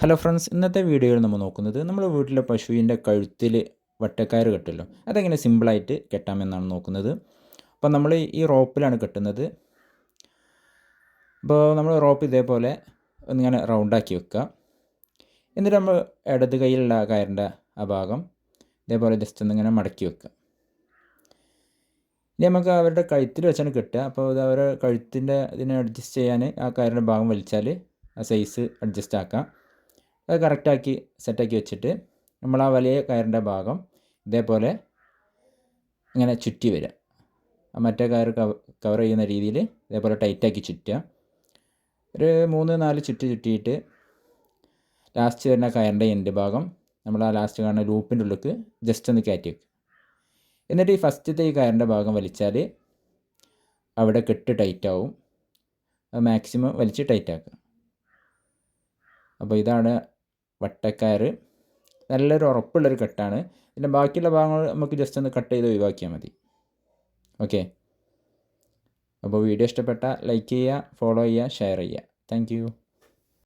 Hello friends ഇന്നത്തെ വീഡിയോയിൽ നമ്മൾ നോക്കുന്നത് നമ്മൾ വീട്ടിലെ പശുവിന്റെ കഴുത്തിൽ വട്ടക്കയറ് കെട്ടുമല്ലോ അതെങ്ങനെ സിമ്പിളായിട്ട് കെട്ടാമെന്നാണ് നോക്കുന്നത്. അപ്പോൾ നമ്മൾ ഈ റോപ്പിലാണ് കെട്ടുന്നത്. അപ്പോൾ നമ്മൾ റോപ്പ് ഇതേപോലെ ഒന്നിങ്ങനെ റൗണ്ടാക്കി വെക്കുക. എന്നിട്ട് നമ്മൾ ഇടത് കൈയിലുള്ള കയറിന്റെ ആ ഭാഗം ഇതേപോലെ ജസ്റ്റ് ഒന്നിങ്ങനെ മടക്കി വെക്കുക. ഇനി നമുക്ക് അവരുടെ കഴുത്തിൽ വെച്ചാണ് കെട്ടുക. അപ്പോൾ ഇത് അവരുടെ കഴുത്തിന്റെ ഇതിനെ അഡ്ജസ്റ്റ് ചെയ്യാൻ ആ കയറിന്റെ ഭാഗം വലിച്ചാൽ ആ സൈസ് അഡ്ജസ്റ്റ് ആക്കാം. അത് കറക്റ്റാക്കി സെറ്റാക്കി വെച്ചിട്ട് നമ്മൾ ആ വലിയ കയറിന്റെ ഭാഗം ഇതേപോലെ ഇങ്ങനെ ചുറ്റി വരിക. മറ്റേ കയർ കവർ ചെയ്യുന്ന രീതിയിൽ ഇതേപോലെ ടൈറ്റാക്കി ചുറ്റുക. ഒരു മൂന്ന് നാല് ചുറ്റി ചുറ്റിയിട്ട് ലാസ്റ്റ് വരുന്ന കയറിന്റെ എൻഡ് ഭാഗം നമ്മൾ ആ ലാസ്റ്റ് കാണുന്ന ലൂപ്പിന്റെ ഉള്ളിലേക്ക് ജസ്റ്റ് ഒന്ന് കയറ്റി വെക്കുക. എന്നിട്ട് ഈ ഫസ്റ്റത്തെ ഈ കയറിന്റെ ഭാഗം വലിച്ചാൽ അവിടെ കെട്ട് ടൈറ്റാവും അത് മാക്സിമം വലിച്ച് ടൈറ്റാക്കുക അപ്പോൾ ഇതാണ് വട്ടക്കയർ നല്ലൊരു ഉറപ്പുള്ളൊരു കട്ടാണ്. പിന്നെ ബാക്കിയുള്ള ഭാഗങ്ങൾ നമുക്ക് ജസ്റ്റ് ഒന്ന് കട്ട് ചെയ്ത് ഒഴിവാക്കിയാൽ മതി. ഓക്കെ അപ്പോൾ വീഡിയോ ഇഷ്ടപ്പെട്ട ലൈക്ക് ചെയ്യുക ഫോളോ ചെയ്യുക ഷെയർ ചെയ്യുക. താങ്ക്